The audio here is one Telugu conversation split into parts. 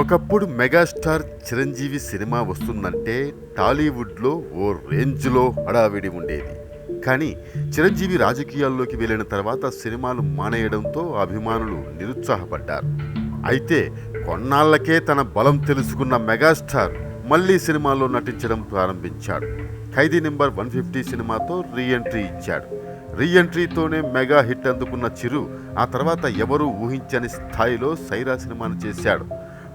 ఒకప్పుడు మెగాస్టార్ చిరంజీవి సినిమా వస్తుందంటే టాలీవుడ్లో ఓ రేంజ్లో హడావిడి ఉండేది. కానీ చిరంజీవి రాజకీయాల్లోకి వెళ్ళిన తర్వాత సినిమాలు మానేయడంతో అభిమానులు నిరుత్సాహపడ్డారు. అయితే కొన్నాళ్ళకే తన బలం తెలుసుకున్న మెగాస్టార్ మళ్ళీ సినిమాల్లో నటించడం ప్రారంభించాడు. ఖైదీ నెంబర్ వన్ ఫిఫ్టీ సినిమాతో రీ ఎంట్రీ ఇచ్చాడు. రీ ఎంట్రీతోనే మెగా హిట్ అందుకున్న చిరు ఆ తర్వాత ఎవరూ ఊహించని స్థాయిలో సైరా సినిమాను చేశాడు.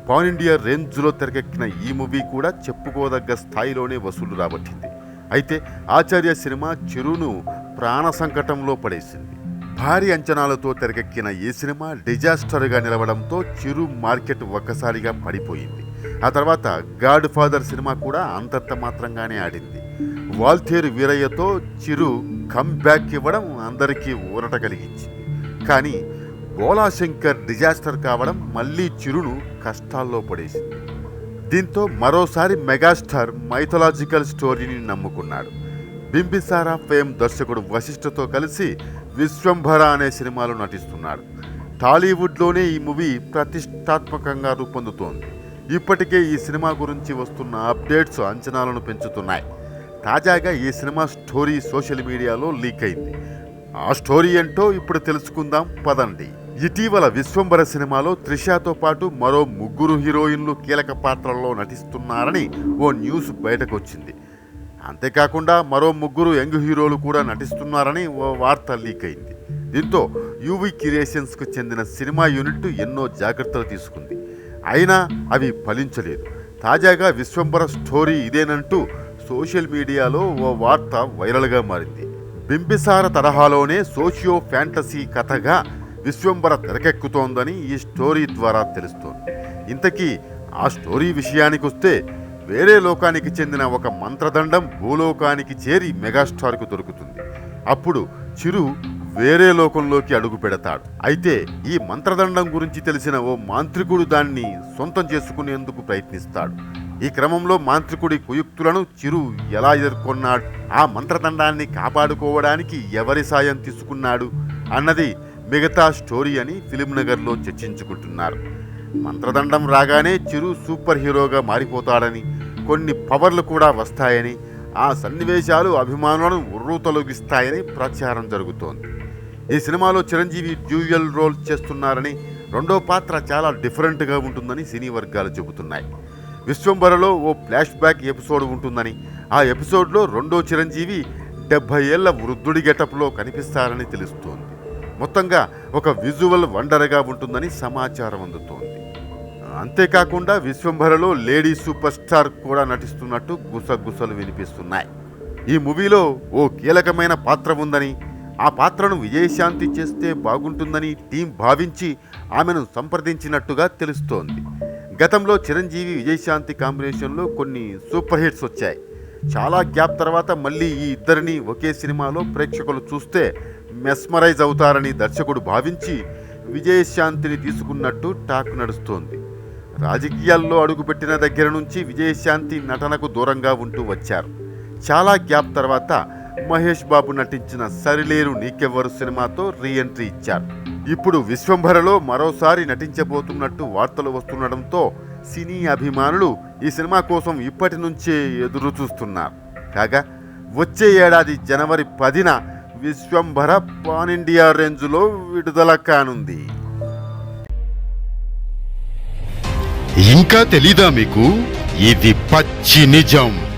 పాన్ ఇండియా రేంజ్లో తెరకెక్కిన ఈ మూవీ కూడా చెప్పుకోదగ్గ స్థాయిలోనే వసూలు రాబట్టింది. అయితే ఆచార్య సినిమా చిరును ప్రాణ సంకటంలో పడేసింది. భారీ అంచనాలతో తెరకెక్కిన ఈ సినిమా డిజాస్టర్గా నిలవడంతో చిరు మార్కెట్ ఒక్కసారిగా పడిపోయింది. ఆ తర్వాత గాడ్ ఫాదర్ సినిమా కూడా అంతంత మాత్రంగానే ఆడింది. వాల్తేరు వీరయ్యతో చిరు బ్యాక్ ఇవ్వడం అందరికీ ఊరట కలిగించింది. కానీ గోలాశంకర్ డిజాస్టర్ కావడం మళ్ళీ చిరును కష్టాల్లో పడేసింది. దీంతో మరోసారి మెగాస్టార్ మైథలాజికల్ స్టోరీని నమ్ముకున్నాడు. బింబిసారా ఫేమ్ దర్శకుడు వశిష్ఠతో కలిసి విశ్వంభర అనే సినిమాలో నటిస్తున్నాడు. టాలీవుడ్లోనే ఈ మూవీ ప్రతిష్టాత్మకంగా రూపొందుతోంది. ఇప్పటికే ఈ సినిమా గురించి వస్తున్న అప్డేట్స్ అంచనాలను పెంచుతున్నాయి. తాజాగా ఈ సినిమా స్టోరీ సోషల్ మీడియాలో లీక్ అయింది. ఆ స్టోరీ ఏంటో ఇప్పుడు తెలుసుకుందాం. పదండి. ఇటీవల విశ్వంబర సినిమాలో త్రిషాతో పాటు మరో ముగ్గురు హీరోయిన్లు కీలక పాత్రల్లో నటిస్తున్నారని ఓ న్యూస్ బయటకొచ్చింది. అంతేకాకుండా మరో ముగ్గురు యంగ్ హీరోలు కూడా నటిస్తున్నారని ఓ వార్త లీక్ అయింది దీంతో యూవీ క్రియేషన్స్కు చెందిన సినిమా యూనిట్ ఎన్నో జాగ్రత్తలు తీసుకుంది. అయినా అవి ఫలించలేదు. తాజాగా విశ్వంబర స్టోరీ ఇదేనంటూ సోషల్ మీడియాలో ఓ వార్త వైరల్గా మారింది. బింబిసార తరహాలోనే సోషియో ఫ్యాంటసీ కథగా విశ్వంబర తెరకెక్కుతోందని ఈ స్టోరీ ద్వారా తెలుస్తోంది. ఇంతకీ ఆ స్టోరీ విషయానికి వస్తే వేరే లోకానికి చెందిన ఒక మంత్రదండం భూలోకానికి చేరి మెగాస్టార్కు దొరుకుతుంది. అప్పుడు చిరు వేరే లోకంలోకి అడుగు పెడతాడు. అయితే ఈ మంత్రదండం గురించి తెలిసిన ఓ మాంత్రికుడు దాన్ని సొంతం చేసుకునేందుకు ప్రయత్నిస్తాడు. ఈ క్రమంలో మాంత్రికుడి కుయుక్తులను చిరు ఎలా ఎదుర్కొన్నాడు? ఆ మంత్రదండాన్ని కాపాడుకోవడానికి ఎవరి సాయం తీసుకున్నాడు? అన్నది మిగతా స్టోరీ అని ఫిలిం నగర్లో చర్చించుకుంటున్నారు. మంత్రదండం రాగానే చిరు సూపర్ హీరోగా మారిపోతాడని కొన్ని పవర్లు కూడా వస్తాయని ఆ సన్నివేశాలు అభిమానులను ఉర్రూతలొగిస్తాయని ప్రచారం జరుగుతోంది. ఈ సినిమాలో చిరంజీవి డ్యూయల్ రోల్ చేస్తున్నారని రెండో పాత్ర చాలా డిఫరెంట్గా ఉంటుందని సినీ వర్గాలు చెబుతున్నాయి. విశ్వంబరలో ఓ ఫ్లాష్ బ్యాక్ ఎపిసోడ్ ఉంటుందని ఆ ఎపిసోడ్లో రెండో చిరంజీవి డెబ్భై ఏళ్ళ వృద్ధుడి గెటప్లో కనిపిస్తారని తెలుస్తోంది. మొత్తంగా ఒక విజువల్ వండర్గా ఉంటుందని సమాచారం అందుతోంది. అంతేకాకుండా విశ్వంభరలో లేడీ సూపర్ స్టార్ కూడా నటిస్తున్నట్టు గుసగుసలు వినిపిస్తున్నాయి. ఈ మూవీలో ఓ కీలకమైన పాత్ర ఉందని ఆ పాత్రను విజయశాంతి చేస్తే బాగుంటుందని టీం భావించి ఆమెను సంప్రదించినట్టుగా తెలుస్తోంది. గతంలో చిరంజీవి విజయశాంతి కాంబినేషన్లో కొన్ని సూపర్ హిట్స్ వచ్చాయి. చాలా గ్యాప్ తర్వాత మళ్ళీ ఈ ఇద్దరిని ఒకే సినిమాలో ప్రేక్షకులు చూస్తే మెస్మరైజ్ అవుతారని దర్శకుడు భావించి విజయశాంతిని తీసుకున్నట్టు టాక్ నడుస్తోంది. రాజకీయాల్లో అడుగుపెట్టిన దగ్గర నుంచి విజయశాంతి నటనకు దూరంగా ఉంటూ వచ్చారు. చాలా గ్యాప్ తర్వాత మహేష్ బాబు నటించిన సరిలేరు నీకెవ్వరు సినిమాతో రీ ఎంట్రీ ఇచ్చారు. ఇప్పుడు విశ్వంభరలో మరోసారి నటించబోతున్నట్టు వార్తలు వస్తుండడంతో సినీ అభిమానులు ఈ సినిమా కోసం ఇప్పటి నుంచే ఎదురు చూస్తున్నారు కాగా వచ్చే ఏడాది జనవరి పదిన విశ్వంభర పాన్ ఇండియా రేంజ్లో విడుదల కానుంది. ఇంకా తెలీదా మీకు? ఇది పచ్చి నిజం.